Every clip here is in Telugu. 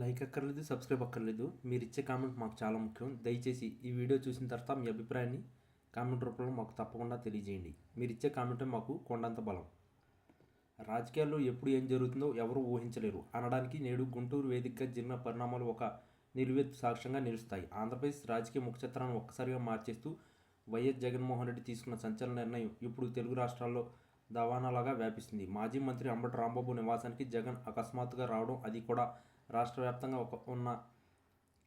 లైక్ అక్కర్లేదు సబ్స్క్రైబ్ అక్కర్లేదు. మీరు ఇచ్చే కామెంట్ మాకు చాలా ముఖ్యం. దయచేసి ఈ వీడియో చూసిన తర్వాత మీ అభిప్రాయాన్ని కామెంట్ రూపంలో మాకు తప్పకుండా తెలియజేయండి. మీరు ఇచ్చే కామెంటే మాకు కొండంత బలం. రాజకీయాల్లో ఎప్పుడు ఏం జరుగుతుందో ఎవరూ ఊహించలేరు. అనడానికి నేడు గుంటూరు వేదికగా జరిగిన పరిణామాలు ఒక నిలువెత్తు సాక్ష్యంగా నిలుస్తాయి. ఆంధ్రప్రదేశ్ రాజకీయ ముఖచిత్రాన్ని ఒక్కసారిగా మార్చేస్తూ వైఎస్ జగన్మోహన్ రెడ్డి తీసుకున్న సంచలన నిర్ణయం ఇప్పుడు తెలుగు రాష్ట్రాల్లో దవానాలాగా వ్యాపిస్తుంది. మాజీ మంత్రి అంబటి రాంబాబు నివాసానికి జగన్ అకస్మాత్తుగా రావడం అది కూడా రాష్ట్ర వ్యాప్తంగా ఒక ఉన్న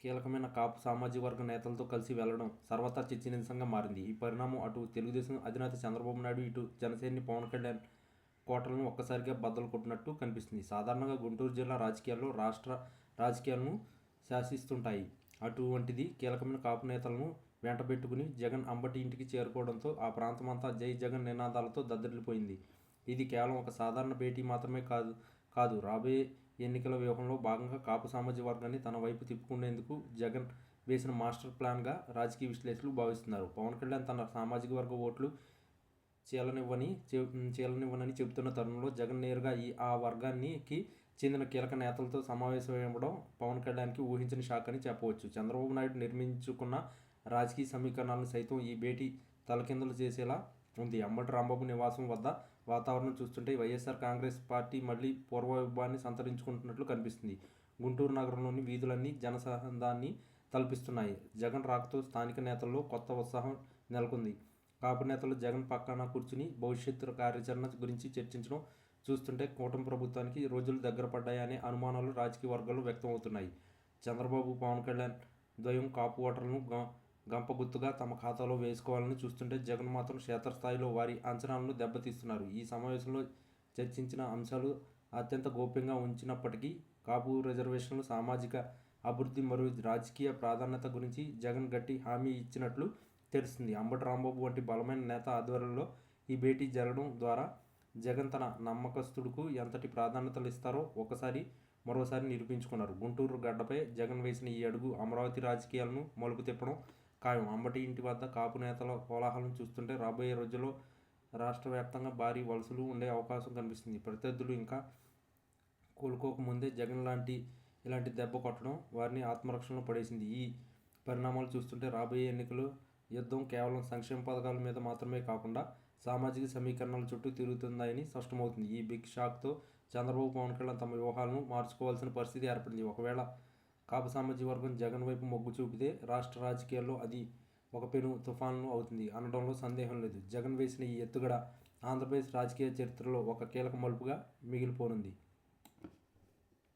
కీలకమైన కాపు సామాజిక వర్గ నేతలతో కలిసి వెళ్ళడం సర్వతా చర్చనీయాంశంగా మారింది. ఈ పరిణామం అటు తెలుగుదేశం అధినేత చంద్రబాబు నాయుడు ఇటు జనసేని పవన్ కళ్యాణ్ కోటలను ఒక్కసారిగా బద్దలు కొట్టినట్టు కనిపిస్తుంది. సాధారణంగా గుంటూరు జిల్లా రాజకీయాల్లో రాష్ట్ర రాజకీయాలను శాసిస్తుంటాయి. అటువంటిది కీలకమైన కాపు నేతలను వెంటబెట్టుకుని జగన్ అంబటి ఇంటికి చేరుకోవడంతో ఆ ప్రాంతమంతా జై జగన్ నినాదాలతో దద్దరిల్లిపోయింది. ఇది కేవలం ఒక సాధారణ భేటీ మాత్రమే కాదు కాదు. రాబోయే ఎన్నికల వ్యూహంలో భాగంగా కాపు సామాజిక వర్గాన్ని తన వైపు తిప్పుకునేందుకు జగన్ వేసిన మాస్టర్ ప్లాన్గా రాజకీయ విశ్లేషకులు భావిస్తున్నారు. పవన్ కళ్యాణ్ తన సామాజిక వర్గ ఓట్లు చీలనివ్వని చీలనివ్వనని చెబుతున్న తరుణంలో జగన్ నేరుగా ఈ ఆ వర్గానికి చెందిన కీలక నేతలతో సమావేశమవ్వడం పవన్ కళ్యాణ్కి ఊహించిన షాక్ అని చెప్పవచ్చు. చంద్రబాబు నాయుడు నిర్మించుకున్న రాజకీయ సమీకరణాలను సైతం ఈ భేటీ తలకిందులు చేసేలా ఉంది. అంబటి రాంబాబు నివాసం వద్ద వాతావరణం చూస్తుంటే వైఎస్ఆర్ కాంగ్రెస్ పార్టీ మళ్ళీ పూర్వవైభవాన్ని సంతరించుకుంటున్నట్లు కనిపిస్తుంది. గుంటూరు నగరంలోని వీధులన్నీ జనసందాన్ని తలపిస్తున్నాయి. జగన్ రాకతో స్థానిక నేతల్లో కొత్త ఉత్సాహం నెలకొంది. కాపు నేతలు జగన్ పక్కన కూర్చుని భవిష్యత్తు కార్యాచరణ గురించి చర్చించడం చూస్తుంటే కూటమి ప్రభుత్వానికి రోజులు దగ్గర పడ్డాయనే అనుమానాలు రాజకీయ వర్గాల్లో వ్యక్తమవుతున్నాయి. చంద్రబాబు పవన్ కళ్యాణ్ ద్వయం కాపు ఓటర్లను గంపగుత్తుగా తమ ఖాతాలో వేసుకోవాలని చూస్తుంటే జగన్ మాత్రం క్షేత్రస్థాయిలో వారి అంచనాలను దెబ్బతీస్తున్నారు. ఈ సమావేశంలో చర్చించిన అంశాలు అత్యంత గోప్యంగా ఉంచినప్పటికీ కాపు రిజర్వేషన్లు సామాజిక అభివృద్ధి మరియు రాజకీయ ప్రాధాన్యత గురించి జగన్ గట్టి హామీ ఇచ్చినట్లు తెలుస్తుంది. అంబటి రాంబాబు వంటి బలమైన నేత ఆధ్వర్యంలో ఈ భేటీ జరగడం ద్వారా జగన్ తన నమ్మకస్తుడుకు ఎంతటి ప్రాధాన్యతలు ఇస్తారో ఒకసారి మరోసారి నిరూపించుకున్నారు. గుంటూరు గడ్డపై జగన్ వేసిన ఈ అడుగు అమరావతి రాజకీయాలను మలుపు తిప్పడం ఖాయం. అంబటి ఇంటి వద్ద కాపు నేతల కోలాహలం చూస్తుంటే రాబోయే రోజుల్లో రాష్ట్ర వ్యాప్తంగా భారీ వలసలు ఉండే అవకాశం కనిపిస్తుంది. ప్రత్యర్థులు ఇంకా కోలుకోకముందే జగన్ లాంటి ఇలాంటి దెబ్బ కొట్టడం వారిని ఆత్మరక్షణలో పడేసింది. ఈ పరిణామాలు చూస్తుంటే రాబోయే ఎన్నికలు యుద్ధం కేవలం సంక్షేమ పథకాల మీద మాత్రమే కాకుండా సామాజిక సమీకరణల చుట్టూ తిరుగుతుందని స్పష్టమవుతుంది. ఈ బిగ్ షాక్తో చంద్రబాబు పవన్ కళ్యాణ్ తమ వ్యూహాలను మార్చుకోవాల్సిన పరిస్థితి ఏర్పడింది. ఒకవేళ కాపు సామాజిక వర్గం జగన్ వైపు మొగ్గు చూపితే రాష్ట్ర రాజకీయాల్లో అది ఒక పెను తుఫాను అవుతుంది అనడంలో సందేహం లేదు. జగన్ వేసిన ఈ ఎత్తుగడ ఆంధ్రప్రదేశ్ రాజకీయ చరిత్రలో ఒక కీలక మలుపుగా మిగిలిపోనుంది.